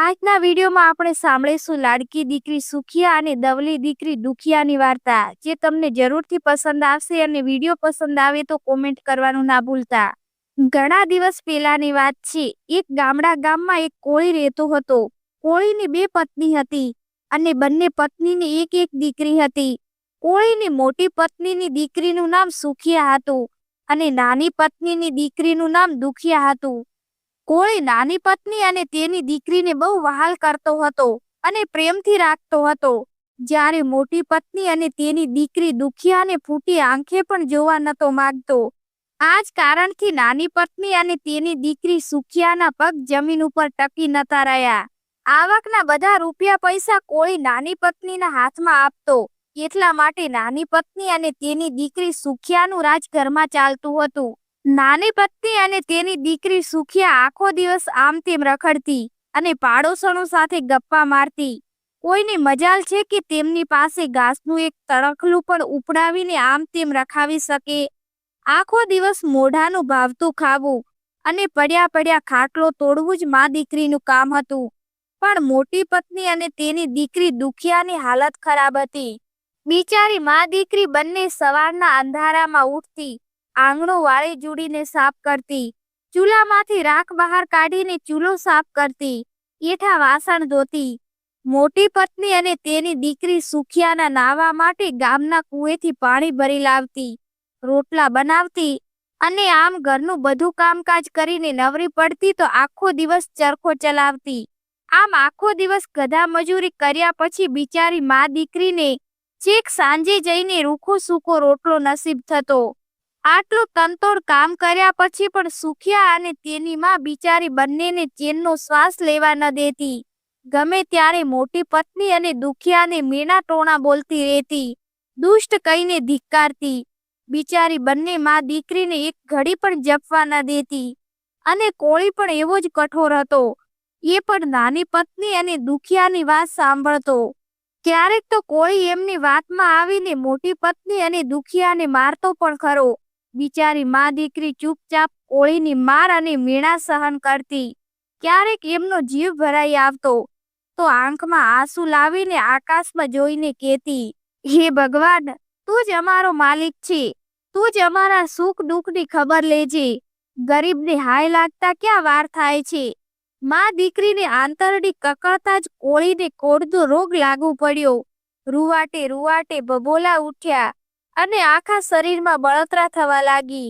આજના વિડીયોમાં આપણે સાંભળીશું લાડકી દીકરી સુખિયા અને દવલી દીકરી દુખિયાની વાર્તા. જે તમને જરૂરથી પસંદ આવશે અને વીડિયો પસંદ આવે તો કોમેન્ટ કરવાનું ના ભૂલતા. ઘણા દિવસ પહેલાની વાત છે, એક ગામડા ગામમાં એક કોળી રહેતો હતો. કોળીની બે પત્ની હતી અને બંને પત્નીની એક એક દીકરી હતી. કોળીની મોટી પત્નીની દીકરીનું નામ સુખિયા હતું અને નાની પત્નીની દીકરીનું નામ દુખિયા હતું. કોળી નાની પત્ની અને તેની દીકરીને બહુ વહાલ કરતો હતો અને પ્રેમથી રાખતો હતો. જ્યારે મોટી પત્ની અને તેની દીકરી દુખિયાને ફૂટી આંખે પણ જોવા નતો માંગતો. આ જ કારણથી નાની પત્ની અને તેની દીકરી સુખિયાના પગ જમીન ઉપર ટકી નતા રહ્યા. આવકના બધા રૂપિયા પૈસા કોળી નાની પત્નીના હાથમાં આપતો. એટલા માટે નાની પત્ની અને તેની દીકરી સુખિયાનું રાજ ઘરમાં ચાલતું હતું. નાની પત્ની અને તેની દીકરી સુખિયા આખો દિવસ આમ તેમ રખડતી અને પાડોશણો સાથે ગપ્પા મારતી. કોઈની મજાલ છે કે તેમની પાસે ઘાસનું એક તણખલું પણ ઉપડાવીને આમ તેમ રખાવી શકે? આખો દિવસ મોઢાનું ભાવતું ખાવું અને પડ્યા પડ્યા ખાટલો તોડવું જ મા દીકરીનું કામ હતું. પણ મોટી પત્ની અને તેની દીકરી દુખિયાની હાલત ખરાબ હતી. બિચારી મા દીકરી બંને સવારના અંધારામાં ઉઠતી આંગણો વાળી જોડીને સાફ કરતી, ચૂલામાંથી રાખ બહાર કાઢીને ચૂલો સાફ કરતી એઠા વાસણ ધોતી, મોટી પત્ની અને તેની દીકરી સુખિયાના નાવા માટે ગામના કુએથી પાણી ભરી લાવતી, રોટલા બનાવતી અને આમ ઘરનું બધું કામકાજ કરીને નવરી પડતી તો આખો દિવસ ચરખો ચલાવતી. આમ આખો દિવસ ગધા મજૂરી કર્યા પછી બિચારી મા દીકરીને છેક સાંજે જઈને રૂખો સૂકો રોટલો નસીબ થતો. આટલું તંતોડ કામ કર્યા પછી પણ સુખિયા અને તેની માં બિચારી બંનેને ચેનનો શ્વાસ લેવા ન દેતી. ગમે ત્યારે મોટી પત્ની અને દુખિયાને મીણા ટોણા બોલતી રહેતી. દુષ્ટ કહીને ધિક્કારતી. બિચારી બંને માં દીકરીને એક ઘડી પણ જપવા ન દેતી. અને કોળી પણ એવો જ કઠોર હતો. એ પણ નાની પત્ની અને દુખિયાની વાત સાંભળતો. ક્યારેક તો કોળી એમની વાતમાં આવીને મોટી પત્ની અને દુખિયાને મારતો પણ ખરો. બિચારી મા દીકરી ચૂપચાપ કોળીની માર અને મીણા સહન કરતી. ક્યારેક એમનો જીવ ભરાઈ આવતો. તો આંખમાં આંસુ લાવીને આકાશમાં જોઈને કહેતી, હે ભગવાન, તું જ અમારો માલિક છે. તું જ અમારા સુખ દુઃખની ખબર લેજે. ગરીબને હાય લાગતા ક્યાં વાર થાય છે? મા દીકરીને આંતરડી કકળતા જ કોળીને કોડદો રોગ લાગુ પડ્યો. રૂવાટે રૂવાટે બબોલા ઉઠ્યા. અને આખા શરીરમાં બળતરા થવા લાગી.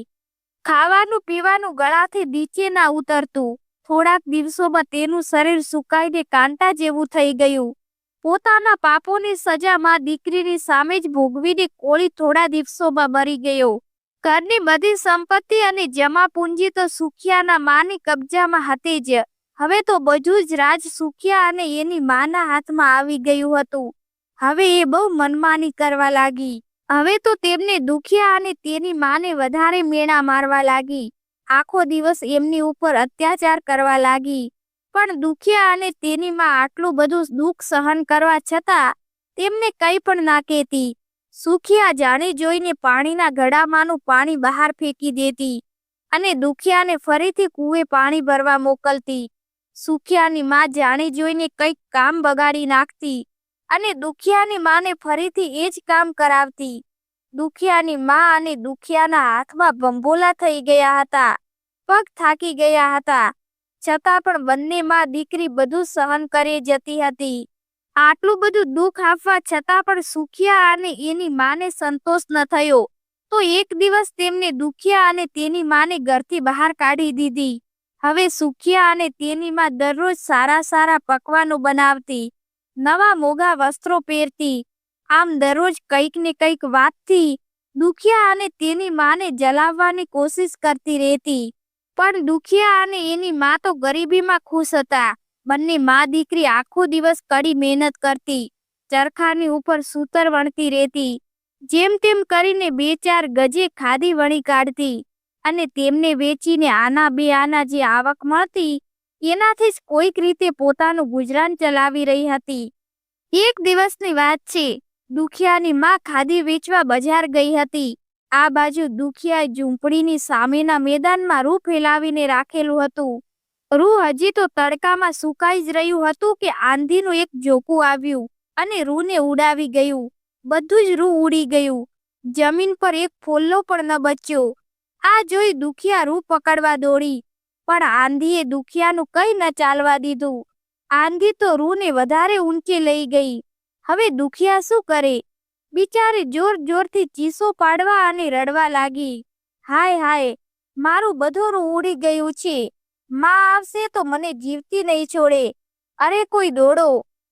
ખાવાનું પીવાનું ગળાથી નીચે ના ઉતરતું. થોડાક દિવસોમાં તેનું શરીર સુકાઈને કાંટા જેવું થઈ ગયું. પોતાના પાપોની સજા માં દીકરીની સામે જ ભોગવીને કોળી થોડા દિવસોમાં મરી ગયો. ઘરની બધી સંપત્તિ અને જમા પૂંજી તો સુખિયાના માની કબજામાં હતી જ. હવે તો બધું જ રાજ સુખિયા અને એની માના હાથમાં આવી ગયું હતું. હવે એ બહુ મનમાની કરવા લાગી. હવે તો તેમને દુખિયા અને તેની માને વધારે મેણા મારવા લાગી. આખો દિવસ એમની ઉપર અત્યાચાર કરવા લાગી. પણ દુખિયા અને તેની માં આટલું બધું દુઃખ સહન કરવા છતાં તેમને કંઈ પણ ના કહેતી. સુખિયા જાણી જોઈને પાણીના ગળામાંનું પાણી બહાર ફેંકી દેતી અને દુખિયાને ફરીથી કુએ પાણી ભરવા મોકલતી. સુખિયાની માં જાણી જોઈને કંઈક કામ બગાડી નાખતી. અને દુખિયાની માને ફરીથી એ જ કામ કરાવતી. દુખિયાની મા અને દુખિયાના હાથમાં ભંભોલા થઈ ગયા હતા, પગ થાકી ગયા હતા. છતાં પણ બંને માં દીકરી બધું સહન કરી જતી હતી. આટલું બધું દુઃખ આપવા છતાં પણ સુખિયા અને એની માને સંતોષ ન થયો. તો એક દિવસ તેમને દુખિયા અને તેની માને ઘરથી બહાર કાઢી દીધી. હવે સુખિયા અને તેની માં દરરોજ સારા સારા પકવાનો બનાવતી. નવા મોગા વસ્ત્રો પહેરતી, આમ દરરોજ કંઈક ને કંઈક વાતથી દુખિયા અને તેની માને જલાવવાની કોશિશ કરતી રહેતી. પણ દુખિયા અને એની મા તો ગરીબીમાં ખુશ હતા. બંને મા દીકરી આખો દિવસ કડી મહેનત કરતી, ચરખાની ઉપર સૂતર વણતી રહેતી. જેમ તેમ કરીને બે ચાર ગજે ખાદી વણી કાઢતી અને તેમને વેચીને આના બે આના જે આવક મળતી એનાથી જ કોઈક રીતે પોતાનું ગુજરાન ચલાવી રહી હતી. એક દિવસની વાત છે, દુખિયાની માં ખાદી વેચવા બજાર ગઈ હતી. આ બાજુ દુખિયાએ ઝૂંપડીની સામેના મેદાનમાં રૂ ફેલાવીને રાખેલું હતું. રૂ હજી તો તડકામાં સુકાઈ જ રહ્યું હતું કે આંધીનું એક જોકું આવ્યું અને રૂને ઉડાવી ગયું. બધું જ રૂ ઉડી ગયું. જમીન પર એક ફોલ્લો પણ ન બચ્યો. આ જોઈ દુખિયા રૂ પકડવા દોડી. પણ આંધીએ દુખિયાનું કંઈ ન ચાલવા દીધું. આંધી તો રૂને વધારે ઊંચે લઈ ગઈ. હવે દુખિયા શું કરે? બિચારી જોર જોરથી ચીસો પાડવા અને રડવા લાગી. હાય હાય, મારું બધું ઉડી ગયું છે. માં આવશે તો મને જીવતી નહીં છોડે. અરે કોઈ દોડો,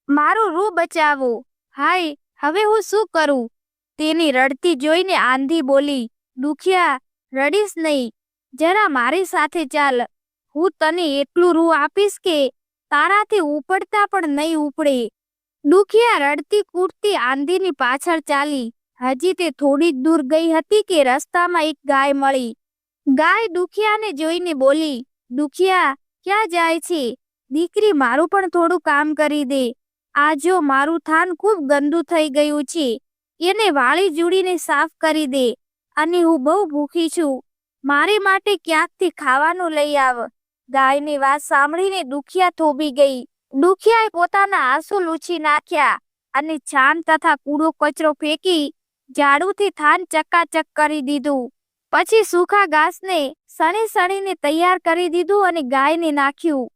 મારું રૂ બચાવો. હાય, હવે હું શું કરું? તેની રડતી જોઈને આંધી બોલી, દુખિયા, રડીશ નહીં. જરા મારી સાથે ચાલ. હું તને એટલું રૂ આપીશ કે તારાથી ઉપડતા પણ નહીં ઉપડે. દુખિયા રડતી કૂટતી આંધીની પાછળ ચાલી. હજી તે થોડી જ દૂર ગઈ હતી કે રસ્તામાં એક ગાય મળી. ગાય દુખિયાને જોઈને બોલી, દુખિયા, ક્યાં જાય છે? દીકરી મારું પણ થોડું કામ કરી દે. આ જો મારું થાન ખૂબ ગંદુ થઈ ગયું છે, એને વાળી જુડીને સાફ કરી દે. અને હું બહુ ભૂખી છું. મારે માટે ક્યાંકથી ખાવાનું લઈ આવ. ગાયની વાત સાંભળીને દુખિયા થોભી ગઈ. દુખિયાએ પોતાના આંસુ લૂછી નાખ્યા અને છાણ તથા કૂડો કચરો ફેંકી ઝાડુથી થાન ચકાચક કરી દીધું. પછી સૂખા ઘાસને સણી સણીને તૈયાર કરી દીધું અને ગાયને નાખ્યું.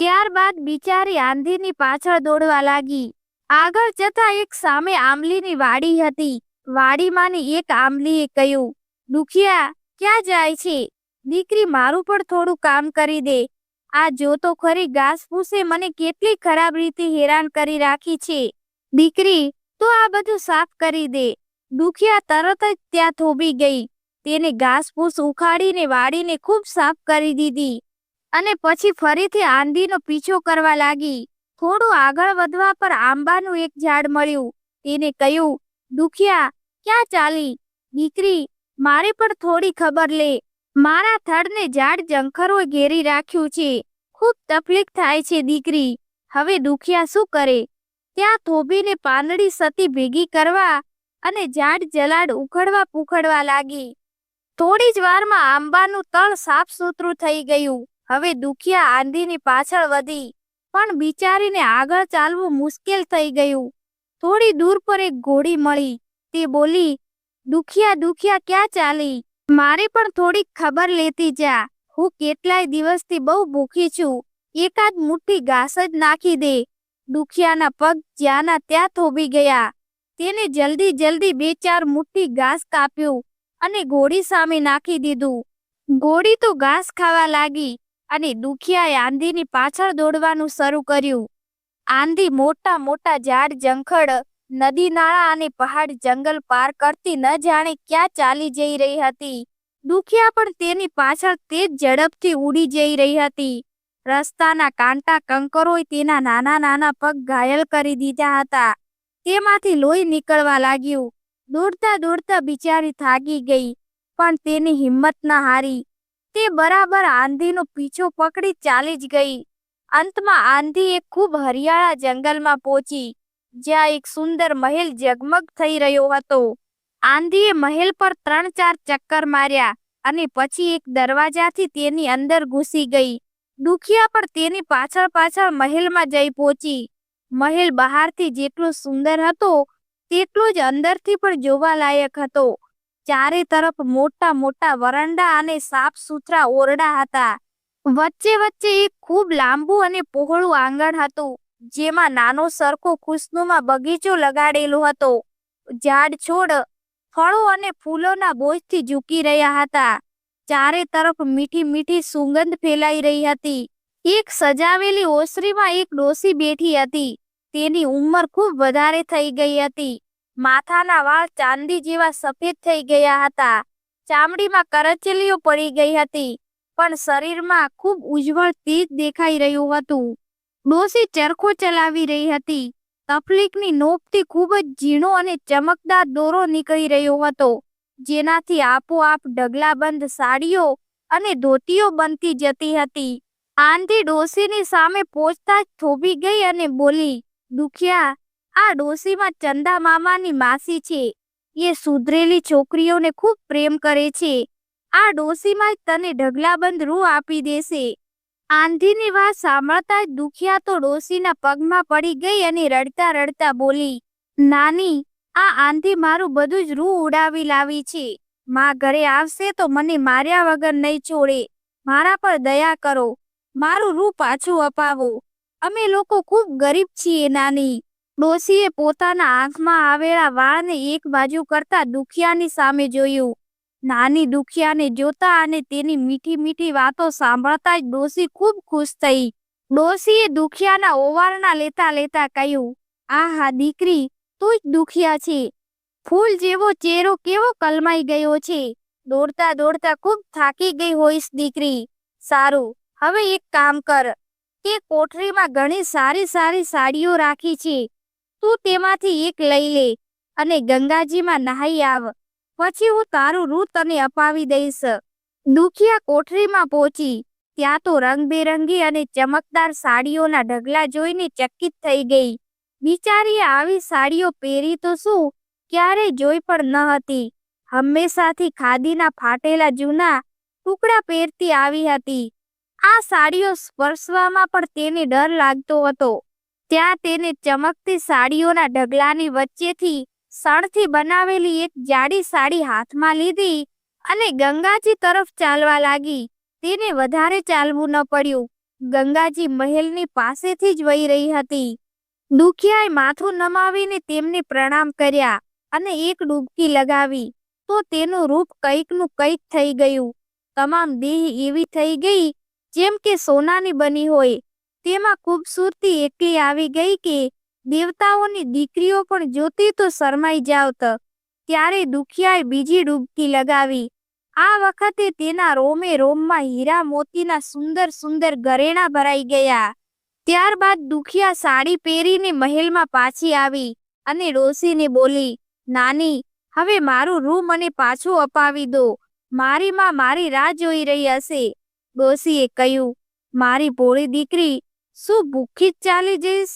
ત્યારબાદ બિચારી આંધીની પાછળ દોડવા લાગી. આગળ જતા એક સામે આંબલીની વાડી હતી. વાડીમાંની એક આંબલીએ કહ્યું, દુખિયા, ક્યાં જાય છે? દીકરી મારું પણ થોડું કામ કરી દે. આ જો તો ખરી ઘાસ ફૂસે મને કેટલી ખરાબ રીતે હેરાન કરી રાખી છે. દીકરી, તો આ બધું સાફ કરી દે. દુખિયા તરત જ ત્યાં થોભી ગઈ. તેને ઘાસફૂસ ઉખાડીને વાળીને ખૂબ સાફ કરી દીધી. અને પછી ફરીથી આંધીનો પીછો કરવા લાગી. થોડું આગળ વધવા પર આંબાનું એક ઝાડ મળ્યું. તેને કહ્યું, દુખિયા, ક્યાં ચાલી? દીકરી, મારે પણ થોડી ખબર લે. મારા થડને ઝાડ જંખરોએ ઘેરી રાખ્યું છે. ખૂબ તકલીફ થાય છે દીકરી. હવે દુખિયા શું કરે? ત્યાં થોભીને પાંદડી સતી ભેગી કરવા અને ઝાડ જલાડ ઉખડવા પૂખડવા લાગી. થોડી જ વારમાં આંબાનું તળ સાફ સુથરું થઈ ગયું. હવે દુખિયા આંધીની પાછળ વધી. પણ બિચારીને આગળ ચાલવું મુશ્કેલ થઈ ગયું. થોડી દૂર પર એક ઘોડી મળી. તે બોલી, દુખિયા દુખિયા, ક્યાં ચાલી? મારે પણ થોડીક ખબર લેતી જા. હું કેટલાય દિવસથી બહુ ભૂખી છું. એકાદ મુઠ્ઠી ઘાસ જ નાખી દે. દુખિયાના પગ જ્યાંના ત્યાં થોભી ગયા. તેને જલ્દી જલ્દી બે ચાર મુઠ્ઠી ઘાસ કાપ્યું અને ઘોડી સામે નાખી દીધું. ઘોડી તો ઘાસ ખાવા લાગી અને દુખિયાએ આંધીની પાછળ દોડવાનું શરૂ કર્યું. આંધી મોટા મોટા ઝાડ જંખડ નદી નાળા અને પહાડ જંગલ પાર કરતી ન જાણે ક્યાં ચાલી જઈ રહી હતી. દુખિયા પણ તેની પાછળ તે જ ઝડપથી ઉડી જઈ રહી હતી. રસ્તાના કાંટા કંકરોએ તેના નાના નાના પગ ઘાયલ કરી દીધા હતા. તેમાંથી લોહી નીકળવા લાગ્યું. દોડતા દોડતા બિચારી થાકી ગઈ, પણ તેની હિંમત ન હારી. તે બરાબર આંધીનો પીછો પકડી ચાલી જ ગઈ. અંતમાં આંધી એક ખૂબ હરિયાળા જંગલમાં પહોંચી. જ્યાં એક સુંદર મહેલ જગમગ થઈ રહ્યો હતો. આંધીએ મહેલ પર ત્રણ ચાર ચક્કર માર્યા અને પછી એક દરવાજાથી તેની અંદર ઘૂસી ગઈ. દુખિયા પણ તેની પાછળ પાછળ મહેલમાં જઈ પહોંચી. મહેલ બહારથી જેટલો સુંદર હતો, તેટલો જ અંદરથી પણ જોવાલાયક હતો. ચારે તરફ મોટા મોટા વરંડા અને સાફ સુથરા ઓરડા હતા. વચ્ચે વચ્ચે એક ખૂબ લાંબુ અને પહોળું આંગણ હતું. જેમાં નાનો સરખો ખુશનુમા બગીચો લગાડેલો હતો. ઝાડ છોડ, ફળો અને ફૂલોના બોજથી ઝૂકી રહ્યા હતા. ચારે તરફ મીઠી મીઠી સુગંધ ફેલાઈ રહી હતી. એક સજાવેલી ઓસરીમાં એક ડોસી બેઠી હતી. તેની ઉંમર ખૂબ વધારે થઈ ગઈ હતી. માથાના વાળ ચાંદી જેવા સફેદ થઈ ગયા હતા. ચામડીમાં કરચલીઓ પડી ગઈ હતી. પણ શરીરમાં ખૂબ ઉજ્જવળ તેજ દેખાઈ રહ્યું હતું. ડોસી ચરખો ચલાવી રહી હતી. તફલીકની નોકથી ખૂબ જ ઝીણો અને ચમકદાર દોરો નીકળી રહ્યો હતો, જેનાથી આપોઆપ ડગલાબંધ સાડીઓ અને ધોતીઓ બનતી જતી હતી. આંધી ડોસીની સામે પહોંચતા જ થોભી ગઈ અને બોલી, દુખિયા, આ ડોસીમાં ચંદા મામાની માસી છે. એ સુધરેલી છોકરીઓને ખૂબ પ્રેમ કરે છે. આ ડોસીમાં જ તને ઢગલાબંધ રૂ આપી દેશે. આંધીની વાત સાંભળતા જ દુખિયા તો ડોસીના પગમાં પડી ગઈ અને રડતા રડતા બોલી, નાની, આ આંધી મારું બધું જ રૂ ઉડાવી લાવી છે. માં ઘરે આવશે તો મને માર્યા વગર નહીં છોડે. મારા પર દયા કરો. મારું રૂ પાછું અપાવો. અમે લોકો ખૂબ ગરીબ છીએ, નાની. ડોસીએ પોતાના આંખમાં આવેલા વાળને એક બાજુ કરતા દુખિયાની સામે જોયું. નાની દુખિયાને જોતા અને તેની મીઠી મીઠી વાતો સાંભળતા જ ડોસી ખૂબ ખુશ થઈ. ડોસીએ દુખિયાના ઓવારણા લેતા લેતા કહ્યું, આહા દીકરી, તું જ દુખિયા છે. ફૂલ જેવો ચહેરો કેવો કલમાઈ ગયો છે. દોડતા દોડતા ખૂબ થાકી ગઈ હોઈશ દીકરી. સારું, હવે એક કામ કર. તે કોઠરીમાં ઘણી સારી સારી સાડીઓ રાખી છે. તું તેમાંથી એક લઈ લે અને ગંગાજીમાં નહાઈ આવ. પછી હું તારું રૂ તને અપાવી દઈશ. દુખિયા કોઠરીમાં પહોંચી. ત્યાં તો રંગબેરંગી અને ચમકદાર સાડીઓના ઢગલા જોઈને ચકિત થઈ ગઈ. બિચારીએ આવી સાડીઓ પહેરી તો શું? ક્યારેય જોઈ પણ ન હતી. હંમેશાથી ખાદીના ફાટેલા જૂના ટુકડા પહેરતી આવી હતી. આ સાડીઓ સ્પર્શવામાં પણ તેને ડર લાગતો હતો. ત્યાં તેને ચમકતી સાડીઓના ઢગલાની વચ્ચેથી સણથી બનાવેલી એક જાડી સાડી હાથમાં લીધી અને ગંગાજી તરફ ચાલવા લાગી. તેને વધારે ચાલવું ન પડ્યું. ગંગાજી મહેલની પાસેથી જ વહી રહી હતી. દુખિયાએ માથું નમાવીને તેમને પ્રણામ કર્યા અને એક ડૂબકી લગાવી. તો તેનું રૂપ કંઈકનું કંઈક થઈ ગયું. તમામ દેહ એવી થઈ ગઈ જેમ કે સોનાની બની હોય. તેમાં ખૂબસૂરતી એટલી આવી ગઈ કે દેવતાઓની દીકરીઓ પણ જોતી તો શરમાઈ જાવત ત્યારે દુખિયાએ બીજી ડૂબકી લગાવી. આ વખતે તેના રોમે રોમમાં હીરા મોતીના સુંદર સુંદર ઘરેણા ભરાઈ ગયા. ત્યારબાદ દુખિયા સાડી પહેરીને મહેલમાં પાછી આવી અને ડોસીને બોલી, નાની, હવે મારું રૂ મને પાછું અપાવી દો. મારી માં મારી રાહ જોઈ રહી હશે. ડોસીએ કહ્યું, મારી ભોળી દીકરી, શું ભૂખી જ ચાલી જઈશ?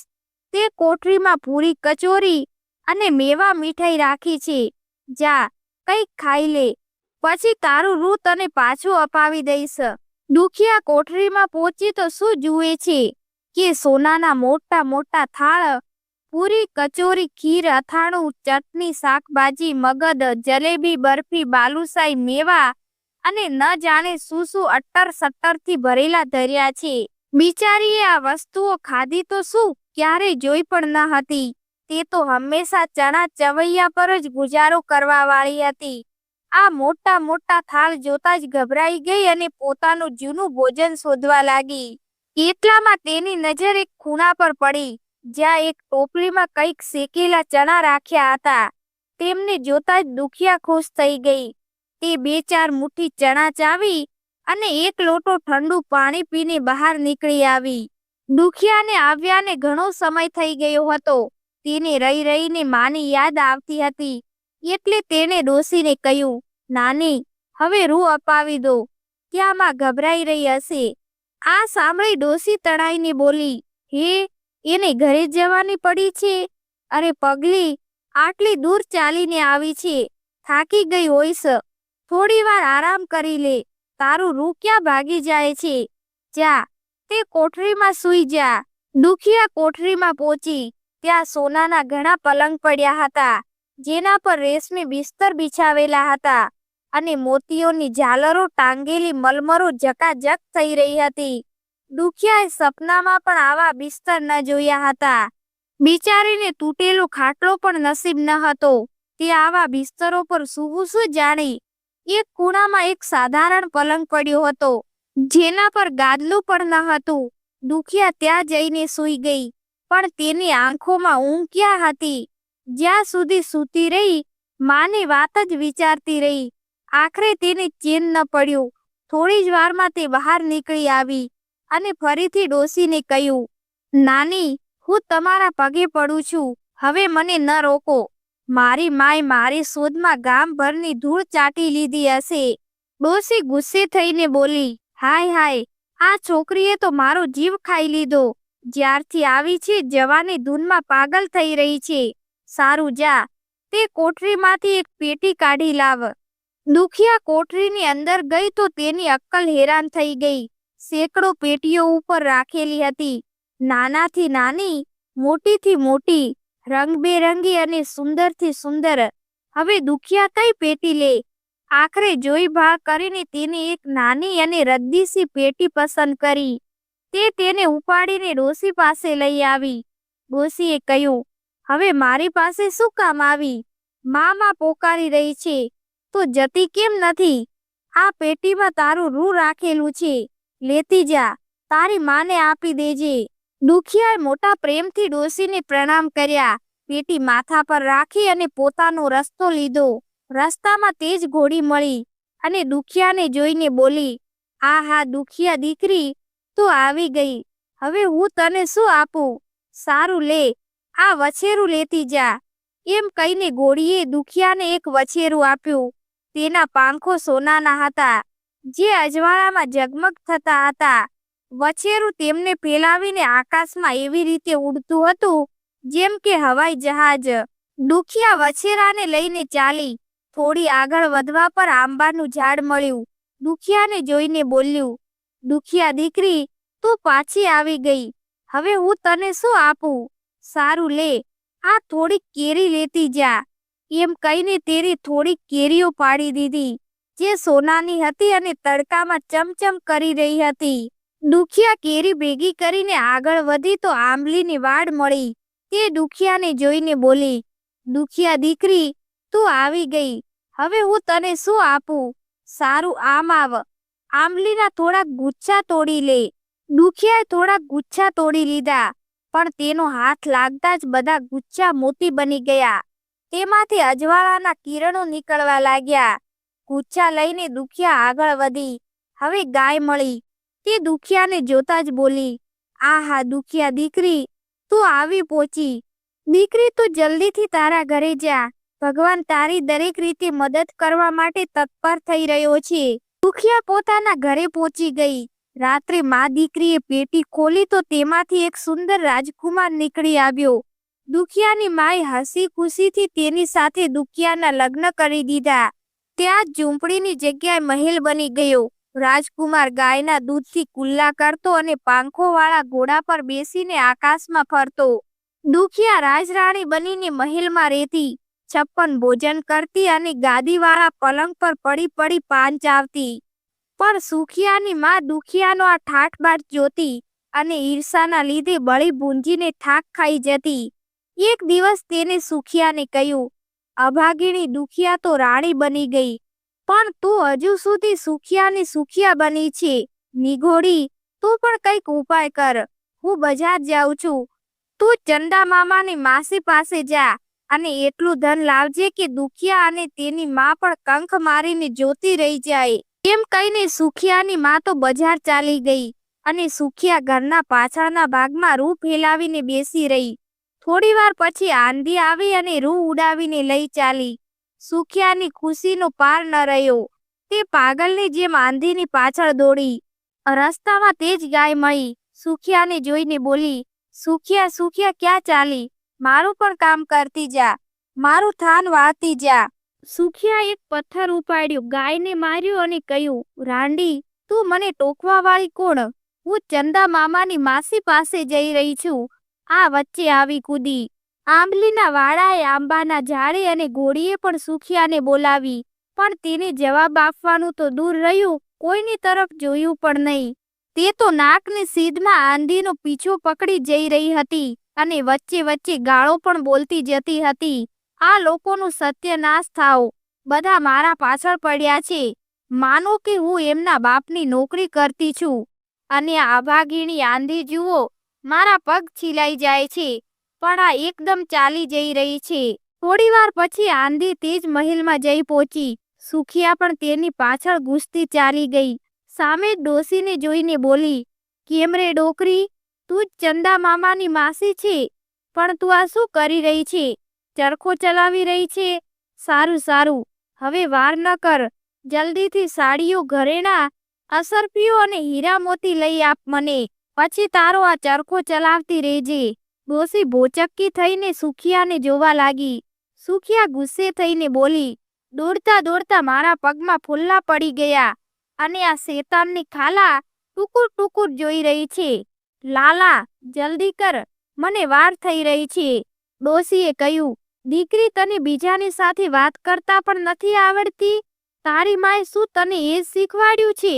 તે કોઠરીમાં પૂરી કચોરી અને મેવા મીઠાઈ રાખી છે. જા, કંઈક ખાઈ લે. પછી તારું રૂ તને પાછું અપાવી દઈશ. દુખિયા કોઠરીમાં પહોંચી તો શું જુએ છે? કે સોનાના મોટા મોટા થાળ, પૂરી કચોરી, ખીર, અથાણું, ચટણી, શાકભાજી મગદ જલેબી, બરફી બાલુસાઈ મેવા અને ન જાણે શું શું અટ્ટર સટ્ટરથી ભરેલા ધર્યા છે. બિચારીએ આ વસ્તુઓ ખાધી તો શું? ક્યારેય જોઈ પણ ન હતી. તે તો હંમેશા ચણા ચવૈયા પર જ ગુજારો કરવા વાળી હતી. આ મોટા મોટા થાળ જોતા જ ગભરાઈ ગઈ અને પોતાનું જૂનું ભોજન શોધવા લાગી. એટલામાં તેની નજર એક ખૂણા પર પડી, જ્યાં એક ટોપલીમાં કંઈક શેકેલા ચણા રાખ્યા હતા. તેમને જોતા જ દુખિયા ખુશ થઈ ગઈ. તે બે ચાર મુઠ્ઠી ચણા ચાવી અને એક લોટો ઠંડુ પાણી પીને બહાર નીકળી આવી. દુખિયાને આવ્યાને ઘણો સમય થઈ ગયો હતો. તેને રહી રહીને માની યાદ આવતી હતી. એટલે તેને ડોસીને કહ્યું, નાની, હવે રૂ અપાવી દો. ક્યાં માં ગભરાઈ રહી હશે આ સાંભળી ડોસી તણાઈને બોલી, હે, એને ઘરે જવાની પડી છે? અરે પગલી, આટલી દૂર ચાલીને આવી છે. થાકી ગઈ હોઈશ. થોડી વાર આરામ કરી લે. તારું રૂ ક્યાં ભાગી જાય છે? જા તે કોઠરીમાં સૂઈ જ્યા. દુખિયા કોઠરીમાં પહોંચી. ત્યાં સોનાના ઘણા પલંગ પડ્યા હતા, જેના પર રેશમી બિસ્તર બિછાવેલા હતા અને મોતીઓની ઝાલરો ટાંગેલી મલમરો જકાજક થઈ રહી હતી. દુખિયાએ સપનામાં પણ આવા બિસ્તર ન જોયા હતા. બિચારીને તૂટેલો ખાટલો પણ નસીબ ન હતો. તે આવા બિસ્તરો પર સૂવું શું જાણી? એક ખૂણામાં એક સાધારણ પલંગ પડ્યો હતો. જેના પર ગાદલું પણ ન હતું. દુખિયા ત્યાં જઈને સૂઈ ગઈ, પણ તેની આંખોમાં ઊંઘ ક્યાં હતી. જ્યાં સુધી સૂતી રહી, માની વાત જ વિચારતી રહી. આખરે તેને ચેન ન પડ્યું. થોડી જ વારમાં તે બહાર નીકળી આવી અને ફરીથી ડોસીને કહ્યું, નાની, હું તમારા પગે પડું છું. હવે મને ન રોકો. મારી માય મારી શોધમાં ગામભરની ધૂળ ચાટી લીધી હશે. ડોસી ગુસ્સે થઈને બોલી હાય હાય, આ છોકરીએ તો મારો જીવ ખાઈ લીધો. જ્યારથી આવી છે, જવાની ધૂનમાં પાગલ થઈ રહી છે. સારું જા, તે કોઠરીમાંથી એક પેટી કાઢી લાવ. દુખિયા કોઠરીની અંદર ગઈ તો તેની અક્કલ હેરાન થઈ ગઈ. સેંકડો પેટીઓ ઉપર રાખેલી હતી. નાનાથી નાની, મોટીથી મોટી, રંગબેરંગી અને સુંદરથી સુંદર. હવે દુખિયા કઈ પેટી લે? આખરે જોઈ ભાગ કરીને તેને એક નાની અને રદ્દીસી પેટી પસંદ કરી. તે તેને ઉપાડીને ડોસી પાસે લઈ આવી. ડોસીએ કહ્યું, હવે મારી પાસે શું કામ આવી? મામા પોકારી રહી છે. તો જતી કેમ નથી? આ પેટીમાં તારું રૂ રાખેલું છે. લેતી જા. તારી માને આપી દેજે. દુખિયાએ મોટા પ્રેમથી ડોસીને પ્રણામ કર્યા. પેટી માથા પર રાખી અને પોતાનો રસ્તો લીધો. રસ્તામાં તેજ ઘોડી મળી અને દુખિયાને જોઈને બોલી, આ હા દુખિયા દીકરી, તો આવી ગઈ. હવે હું તને શું આપું? સારું લે, આ વછેરું લેતી જા. એમ કહીને ઘોડીએ દુખિયાને એક વછેરું આપ્યું. તેના પાંખો સોનાના હતા, જે અજવાળામાં ઝગમગ થતા હતા. વછેરું તેમને ફેલાવીને આકાશમાં એવી રીતે ઉડતું હતું, જેમ કે હવાઈ જહાજ. દુખિયા વછેરાને લઈને ચાલી થોડી આગળ વધવા પર આંબાનું ઝાડ મળ્યું. દુખિયાને જોઈને બોલ્યું, દુખિયા દીકરી, તું પાછી આવી ગઈ. હવે હું તને શું આપું? સારું લે, આ થોડીક કેરી લેતી જા. એમ કહીને તેરી થોડીક કેરીઓ પાડી દીધી, જે સોનાની હતી અને તડકામાં ચમચમ કરી રહી હતી. દુખિયા કેરી ભેગી કરીને આગળ વધી તો આંબલીની વાડ મળી. તે દુખિયાને જોઈને બોલી, દુખિયા દીકરી, તું આવી ગઈ. હવે હું તને શું આપું? સારું, આમ આવ. આંબલીના થોડા ગુચ્છા તોડી લે. દુખિયાએ થોડા ગુચ્છા તોડી લીધા, પણ તેનો હાથ લાગતા જ બધા ગુચ્છા મોતી બની ગયા. તેમાંથી અજવાળાના કિરણો નીકળવા લાગ્યા. ગુચ્છા લઈને દુખિયા આગળ વધી. હવે ગાય મળી. તે દુખિયાને જોતા જ બોલી, આહા, દુખિયા દીકરી, તું આવી પહોંચી. દીકરી, તું જલ્દીથી તારા ઘરે જા. ભગવાન તારી દરેક રીતે મદદ કરવા માટે તત્પર થઈ રહ્યો છે. દુખિયા પોતાના ઘરે પહોંચી ગઈ. રાત્રે મા દીકરીએ પેટી ખોલી તો તેમાંથી એક સુંદર રાજકુમાર નીકળી આવ્યો. દુખિયાની માએ હસી ખુશીથી તેની સાથે દુખિયાના લગ્ન કરી દીધા. ત્યાં ઝૂંપડીની જગ્યાએ મહેલ બની ગયો. રાજકુમાર ગાયના દૂધથી કુલ્લા કરતો અને પાંખોવાળા ઘોડા પર બેસીને આકાશમાં ફરતો. દુખિયા રાજરાણી બનીને મહેલમાં રહેતી. છપ્પન ભોજન કરતી અને ગાદીવાળા પલંગ પર પડી પડી પાન ચાવતી પણ સુખિયાની માં દુખિયાનો આ ઠાઠબાટ જોતી અને ઈર્ષાના લીધે બળી ભૂંજીને થાક ખાઈ જતી. એક દિવસ તેને સુખિયાને કહ્યું, અભાગીણી, દુખિયા તો રાણી બની ગઈ, પણ તું હજુ સુધી સુખિયાની સુખિયા બની છે. નિઘોડી, તું પણ કંઈક ઉપાય કર. હું બજાર જાઉં છું. તું ચંદા મામાની માસી પાસે જા. અને એટલું ધન લાવજે કે દુખિયા અને તેની માં પણ કંખ મારીને જોતી રહી જાય. એમ કહીને સુખિયાની માં તો બજાર ચાલી ગઈ અને સુખિયા ઘરના પાછળના ભાગમાં રૂ ફેલાવીને બેસી રહી. થોડી વાર પછી આંધી આવી અને રૂ ઉડાવીને લઈ ચાલી. સુખિયાની ખુશીનો પાર ન રહ્યો. તે પાગલની જેમ આંધીની પાછળ દોડી. રસ્તામાં તે જ ગાય મળી. સુખિયાને જોઈને બોલી, સુખિયા સુખિયા, ક્યાં ચાલી? મારું પણ કામ કરતી જા. મારું થાન વાળતી જા. સુખિયા એક પથ્થર ઉપાડ્યો, ગાયને માર્યો અને કહ્યું, રાંડી, તું મને ટોકવા વાળી કોણ? હું ચંદા મામાની માસી પાસે જઈ રહી છું. આ વચ્ચે આવી કૂદી. આંબલીના વાળાએ આંબાના ઝાડે અને ઘોડીએ પણ સુખિયાને બોલાવી, પણ તેને જવાબ આપવાનું તો દૂર રહ્યું, કોઈની તરફ જોયું પણ નહીં. તે તો નાકની સીધમાં આંધીનો પીછો પકડી જઈ રહી હતી. અને વચ્ચે વચ્ચે ગાળો પણ બોલતી જતી હતી. આ લોકોનું સત્યનાશ થાવ બધા મારા પાછળ પડ્યા છે. માનો કે હું એમના બાપની નોકરી કરતી છું. અને આભાગીણી આંધી જુઓ, મારા પગ છીલાઈ જાય છે. પણ આ એકદમ ચાલી જઈ રહી છે. થોડી વાર પછી આંધી તેજ મહેલમાં જઈ પહોંચી. સુખિયા પણ તેની પાછળ ઘૂસતી ચાલી ગઈ. સામે જ ડોસીને જોઈને બોલી, કેમ રે ડોકરી? તું જ ચંદા મામાની માસી છે, પણ તું આ શું કરી રહી છે? ચરખો ચલાવી રહી છે? સારું સારું. હવે વાર ન કર. જલ્દીથી સાડીઓ ઘરેણા અસરપીઓ અને હીરા મોતી લઈ આપ મને. પછી તારો આ ચરખો ચલાવતી રહેજે. ડોસી ભોચક્કી થઈને સુખિયાને જોવા લાગી. સુખિયા ગુસ્સે થઈને બોલી, દોડતા દોડતા મારા પગમાં ફુલ્લા પડી ગયા. અને આ શેતાનની ખાલા ટુકુર ટુકુર જોઈ રહી છે. લાલા, જલ્દી કર. મને વાર થઈ રહી છે. ડોશીએ કહ્યું, દીકરી તને બીજાની સાથે વાત કરતા પણ નથી આવડતી? તારી માએ શું તને એ શીખવાડ્યું છે?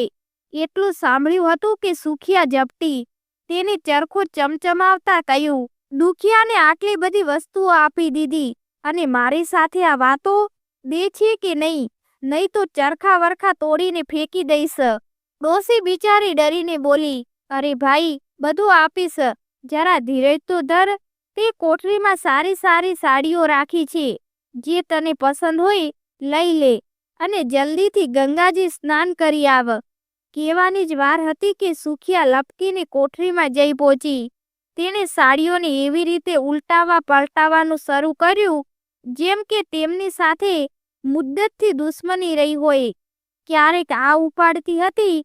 એટલું સાંભળ્યું હતું કે સુખિયા ઝપટી. તેને ચરખો ચમચમાવતા કહ્યું, દુખિયાને આટલી બધી વસ્તુઓ આપી દીધી. અને મારી સાથે આ વાતો દે છે કે નહીં? નહીં તો ચરખા વરખા તોડીને ફેંકી દઈશ. ડોસી બિચારી ડરીને બોલી, અરે ભાઈ બધું આપીશ. જરા ધીરજ તો ધર. તે કોઠરીમાં સારી સારી સાડીઓ રાખી છે. જે તને પસંદ હોય, લઈ લે અને જલ્દીથી ગંગાજી સ્નાન કરી આવ. કહેવાની જ વાર હતી કે સુખિયા લપકીને કોઠરીમાં જઈ પહોંચી. તેણે સાડીઓને એવી રીતે ઉલટાવા પલટાવાનું શરૂ કર્યું, જેમ કે તેમની સાથે મુદ્દતથી દુશ્મની રહી હોય. ક્યારેક આ ઉપાડતી હતી,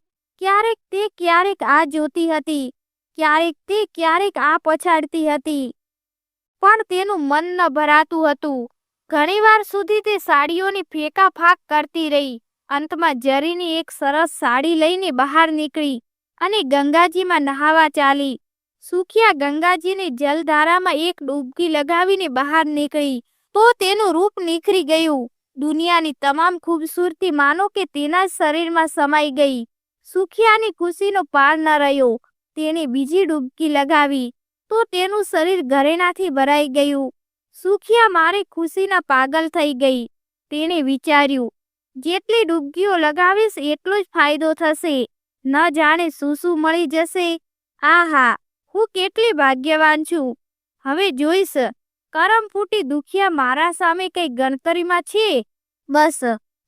ક્યારેક તે, ક્યારેક આ જોતી હતી. ક્યારેક તે ક્યારેક આ પછાડતી હતી. પણ તેનું મન ન ભરાતું હતું. ઘણીવાર સુધી તે સાડીઓની ફેંકાફાંક કરતી રહી. અંતમાં જરીની એક સરસ સાડી લઈને બહાર નીકળી અને ગંગાજીમાં નહાવા ચાલી. સુખિયા ગંગાજીની જલધારામાં એક ડૂબકી લગાવીને બહાર નીકળી તો તેનું રૂપ નીખરી ગયું. દુનિયાની તમામ ખૂબસૂરતી માનો કે તેના શરીરમાં સમાઈ ગઈ. સુખિયાની ખુશીનો પાર ન રહ્યો. તેણે બીજી ડૂબકી લગાવી તો તેનું શરીર ઘરેણાથી ભરાઈ ગયું. સુખિયા મારી ખુશીના પાગલ થઈ ગઈ. તેણે વિચાર્યું, જેટલી ડૂબકીઓ લગાવીશ એટલો જ ફાયદો થશે. ન જાણે શું શું મળી જશે. આહા, હું કેટલી ભાગ્યવાન છું. હવે જોઈશ, કરમ ફૂટી દુખિયા મારા સામે કઈ ગણતરીમાં છે? બસ,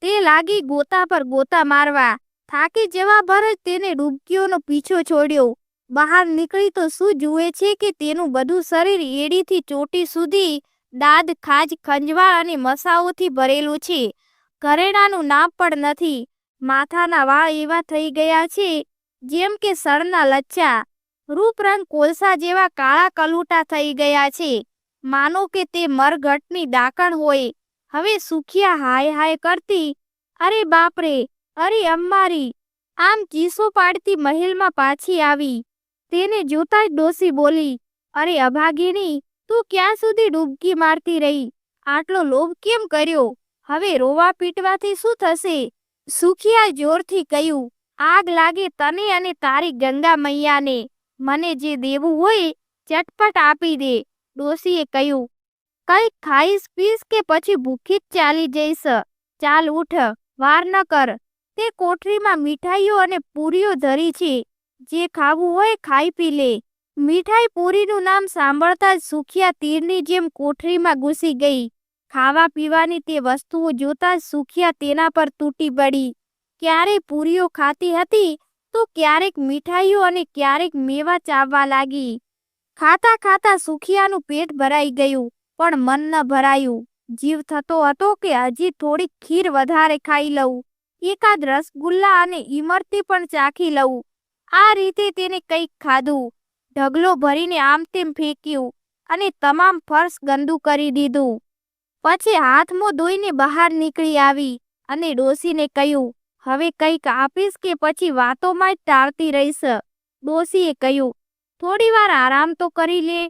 તે લાગી ગોતા પર ગોતા મારવા. થાકી જવા ભર જ તેને ડૂબકીઓનો પીછો છોડ્યો. બહાર નીકળી તો શું જુએ છે કે તેનું બધું શરીર એડીથી ચોટી સુધી દાદ ખાજ, ખંજવાળ અને મસાઓથી ભરેલું છે. ઘરેણાનું નામ પણ નથી. માથાના વાળ એવા થઈ ગયા છે, જેમ કે સળના લચ્છા. રૂપરંગ કોલસા જેવા કાળા કલુટા થઈ ગયા છે. માનો કે તે મરઘટની ડાકણ હોય. હવે સુખિયા હાય હાય કરતી, અરે બાપરે, અરે અમારી આમ ચીસો પાડતી મહેલમાં પાછી આવી. તેને જોતા જ ડોસી બોલી, અરે અભાગીની, તું ક્યાં સુધી ડૂબકી મારતી રહી? આટલો લોભ કેમ કર્યો? હવે રોવા પીટવાથી શું થશે? સુખિયા જોરથી કહ્યું, આગ લાગે તને અને તારી ગંગા મૈયાને. મને જે દેવું હોય, ચટપટ આપી દે, ડોસીએ કહ્યું. કંઈક ખાઈશ પીશ કે પછી ભૂખી જ ચાલી જઈશ? ચાલ ઉઠ, વાર ન કર. તે કોઠરીમાં મીઠાઈઓ અને પૂરીઓ ધરી છે. જે ખાવું હોય ખાઈ પી લે. મીઠાઈ પૂરીનું નામ સાંભળતા જ સુખિયા તીરની જેમ કોઠરીમાં ઘૂસી ગઈ. ખાવા પીવાની તે વસ્તુઓ જોતા જ સુખિયા તેના પર તૂટી પડી. ક્યારેક પૂરીઓ ખાતી હતી તો ક્યારેક મીઠાઈઓ અને ક્યારેક મેવા ચાવવા લાગી. ખાતા ખાતા સુખિયાનું પેટ ભરાઈ ગયું, પણ મન ન ભરાયું. જીવ થતો હતો કે હજી થોડીક ખીર વધારે ખાઈ લઉં. એકાદ રસગુલ્લા અને ઇમરતી પણ ચાખી લઉં. આ રીતે તેને કંઈક ખાધું. ઢગલો ભરીને આમ તેમ ફેંક્યું અને તમામ ફર્શ ગંદુ કરી દીધું. પછી હાથ મોં ધોઈને બહાર નીકળી આવી અને ડોસીને કહ્યું, હવે કંઈક આપીશ કે પછી વાતોમાં જ ટાળતી રહીશ? ડોસીએ કહ્યું, થોડી વાર આરામ તો કરી લે.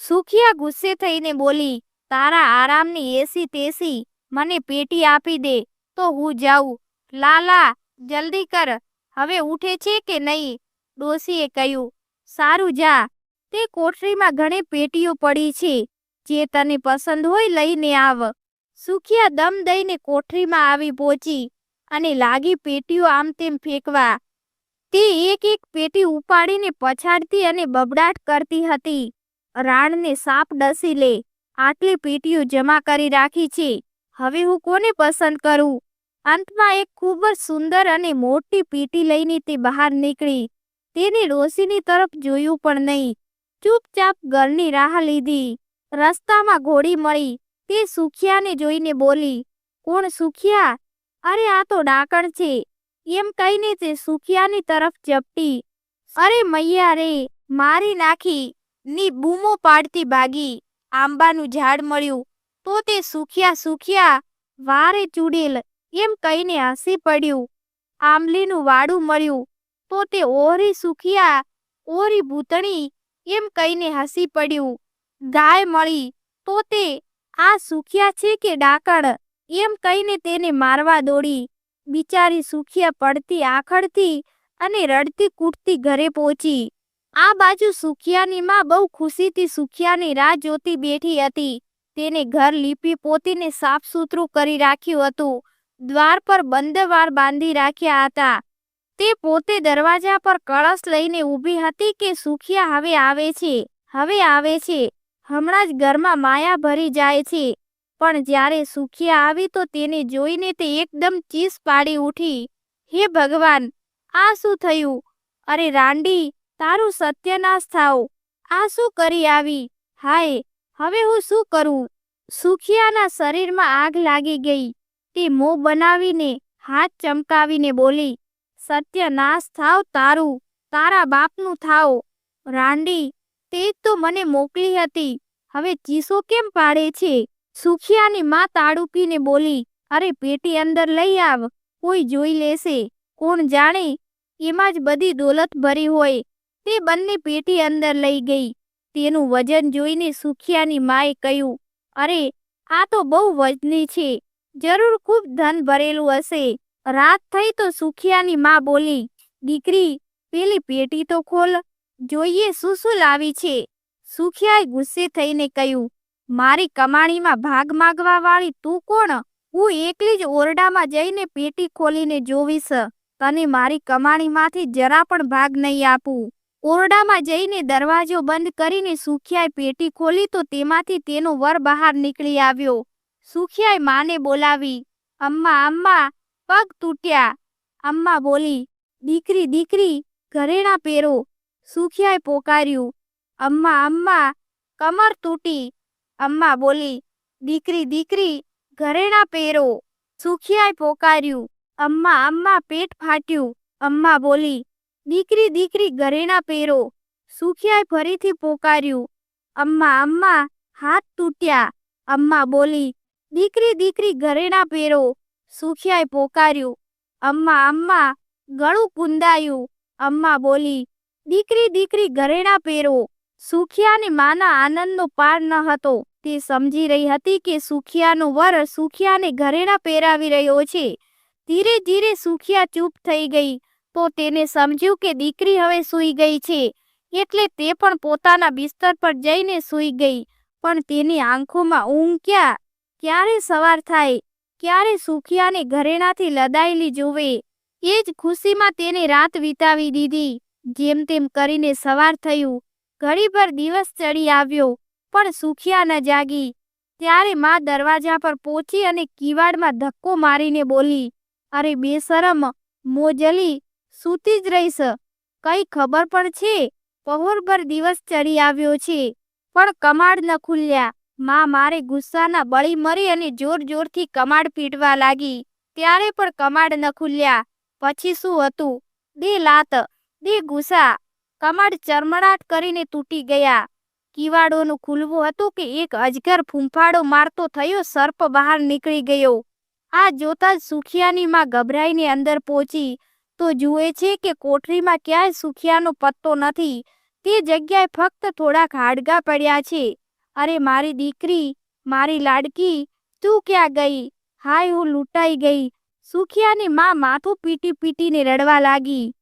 સુખિયા ગુસ્સે થઈને બોલી, તારા આરામની એસી તેસી, મને પેટી આપી દે, તો હું જાઉં. લાલા, જલ્દી કર. હવે ઉઠે છે કે નહીં? ડોસીએ કહ્યું, સારું જા, તે કોઠરીમાં ઘણી પેટીઓ પડી છે, જે તને પસંદ હોય લઈને આવ. સુખિયા દમ દઈને કોઠરીમાં આવી પહોંચી અને લાગી પેટીઓ આમ તેમ ફેંકવા. તે એક એક પેટી ઉપાડીને પછાડતી અને બબડાટ કરતી હતી. રાણને સાપ ડસી લે, આટલી પેટીઓ જમા કરી રાખી છે, હવે હું કોને પસંદ કરું? અંતમાં એક ખૂબ જ સુંદર અને મોટી પેટી લઈને તે બહાર નીકળી. તેને ડોસીની તરફ જોયું પણ નહીં. ચૂપચાપ ઘરની રાહ લીધી. રસ્તામાં ઘોડી મળી. તે સુખિયાને જોઈને બોલી, કોણ સુખિયા? અરે, આ તો ડાકણ છે. એમ કહીને તે સુખિયાની તરફ ઝપટી. અરે, મૈયા રે, મારી નાખી. ની બૂમો પાડતી ભાગી આંબાનું ઝાડ મળ્યું. તો તે સુખિયા સુખિયા, વારે ચૂડેલ. એમ કહીને હસી પડ્યું. આંબલીનું વાડું મળ્યું. તો તે ઓરી સુખિયા, ઓરી ભૂતણી એમ કહીને હસી પડ્યું. ગાય મળી, તો તે આ સુખિયા છે કે ડાકણ? એમ કહીને તેને મારવા દોડી. બિચારી સુખિયા પડતી આખડતી અને રડતી કૂટતી ઘરે પહોંચી. આ બાજુ સુખિયાની માં બહુ ખુશીથી સુખિયાની રાહ જોતી બેઠી હતી. તેને ઘર લીપી પોતીને સાફ સુથરું કરી રાખ્યું હતું. દ્વાર પર બંધ વાર બાંધી રાખ્યા હતા. તે પોતે દરવાજા પર કળશ લઈને ઊભી હતી કે સુખિયા હવે આવે છે, હવે આવે છે. હમણાં જ ઘરમાં માયા ભરી જાય છે. પણ જ્યારે સુખિયા આવી તો તેને જોઈને તે એકદમ ચીસ પાડી ઉઠી. હે ભગવાન, આ શું થયું? અરે રાંડી, તારું સત્યનાશ થાવ. આ શું કરી આવી? હાય, હવે હું શું કરું? સુખિયાના શરીરમાં આગ લાગી ગઈ. તે મોં બનાવીને, હાથ ચમકાવીને બોલી સત્યનાશ થાવ તારું, તારા બાપનું થાવ. રાંડી, તે તો મને મોકલી હતી. હવે ચીસો કેમ પાડે છે? સુખિયાની માં તાડુકીને બોલી, અરે પેટી અંદર લઈ આવ, કોઈ જોઈ લેશે. કોણ જાણે? એમાં જ બધી દોલત ભરી હોય. તે બંને પેટી અંદર લઈ ગઈ. તેનું વજન જોઈને સુખિયાની માએ કહ્યું, અરે, આ તો બહુ વજની છે. જરૂર ખૂબ ધન ભરેલું હશે. રાત થઈ તો સુખિયાની માં બોલી, દીકરી, પેલી પેટી તો ખોલ, જોઈએ શું શું લાવી છે. સુખિયાએ ગુસ્સે થઈને કહ્યું, મારી કમાણીમાં ભાગ માગવા વાળી તું કોણ? હું એકલી જ ઓરડામાં જઈને પેટી ખોલીને જોવીશ. તને મારી કમાણીમાંથી જરા પણ ભાગ નહીં આપું. ઓરડામાં જઈને દરવાજો બંધ કરીને સુખિયાએ પેટી ખોલી તો તેમાંથી તેનો વર બહાર નીકળી આવ્યો. સુખિયાએ માને બોલાવી, અમ્મા અમ્મા પગ તૂટ્યા. અમ્મા બોલી, દીકરી દીકરી ઘરેણા પહેરો. સુખિયાએ પોકાર્યું. અમ્મા અમ્મા, કમર તૂટી. અમ્મા બોલી, દીકરી દીકરી ઘરેણા પહેરો. સુખિયાએ પોકાર્યું. અમ્મા અમ્મા, પેટ ફાટ્યું. અમ્મા બોલી, દીકરી દીકરી ઘરેણા પહેરો. સુખિયાએ ફરીથી પોકાર્યું. અમ્મા અમ્મા, હાથ તૂટ્યા. અમ્મા બોલી, દીકરી દીકરી ઘરેણા પહેરો. સુખિયાએ પોકાર્યું. અમ્મા અમ્મા, ગળું કુંદાયું. અમ્મા બોલી, દીકરી દીકરી ઘરેણા પહેરો. સુખિયાની માના આનંદનો પાર ન હતો. તે સમજી રહી હતી કે સુખિયાનો વર સુખિયાને ઘરેણા પહેરાવી રહ્યો છે. ધીરે ધીરે સુખિયા ચૂપ થઈ ગઈ. તો તેને સમજ્યું કે દીકરી હવે સૂઈ ગઈ છે. એટલે તે પણ પોતાના બિસ્તર પર જઈને સૂઈ ગઈ. પણ તેની આંખોમાં ઊંઘ ક્યાં? ક્યારે સવાર થાય? ક્યારે સુખિયાને ઘરેણાથી લદાયેલી જોવે, એ જ ખુશીમાં તેને રાત વિતાવી દીધી. જેમ તેમ કરીને સવાર થયું, ઘડીભર દિવસ ચડી આવ્યો, પણ સુખિયા ન જાગી. ત્યારે માં દરવાજા પર પહોંચી અને કિવાડમાં ધક્કો મારીને બોલી, અરે બેશરમ મોજલી સૂતી જ રહીશ. કઈ ખબર પણ છે? પહોરભર દિવસ ચડી આવ્યો છે, પણ કમાડ ન ખુલ્યા. માં મારે ગુસ્સાના બળી મરી અને જોર જોરથી કમાડ પીટવા લાગી. ત્યારે પણ કમાડ ન ખુલ્યા. પછી શું હતું? દે લાત, દે ગુસ્સા. કમાડ ચરમડાટ કરીને તૂટી ગયા. કિવાડોનું ખુલવું હતું કે એક અજગર ફૂંફાડો મારતો થયો, સર્પ બહાર નીકળી ગયો. આ જોતા જ સુખિયાની માં ગભરાઈને અંદર પહોંચી. તો જુએ છે કે કોઠરીમાં ક્યાંય સુખિયાનો પત્તો નથી. તે જગ્યાએ ફક્ત થોડાક હાડગા પડ્યા છે. અરે મારી દીકરી, મારી લાડકી, તું ક્યાં ગઈ? હાય હું લૂંટાઈ ગઈ. સુખિયાની માં માથું પીટી પીટીને રડવા લાગી.